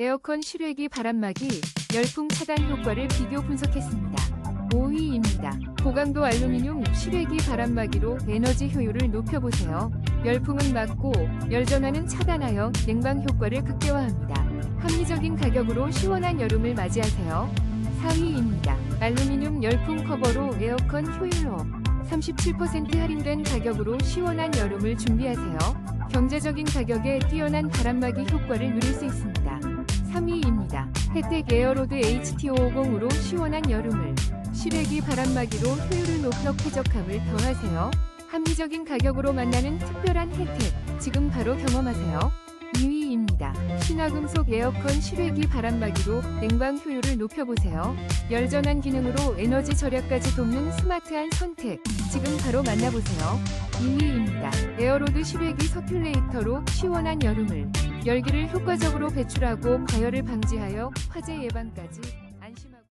에어컨 실외기 바람막이 열풍 차단 효과를 비교 분석했습니다. 5위입니다. 고강도 알루미늄 실외기 바람막이로 에너지 효율을 높여보세요. 열풍은 막고 열전화는 차단하여 냉방 효과를 극대화합니다. 합리적인 가격으로 시원한 여름을 맞이하세요. 4위입니다. 알루미늄 열풍 커버로 에어컨 효율업 37% 할인된 가격으로 시원한 여름을 준비하세요. 경제적인 가격에 뛰어난 바람막이 효과를 누릴 수 있습니다. 3위입니다. 혜택 에어로드 HT550으로 시원한 여름을 실외기 바람막이로 효율을 높여 쾌적함을 더하세요. 합리적인 가격으로 만나는 특별한 혜택 지금 바로 경험하세요. 2위입니다. 신화금속 에어컨 실외기 바람막이로 냉방 효율을 높여보세요. 열전환 기능으로 에너지 절약까지 돕는 스마트한 선택 지금 바로 만나보세요. 2위입니다. 에어로드 실외기 서큘레이터로 시원한 여름을 열기를 효과적으로 배출하고 과열을 방지하여 화재 예방까지 안심하고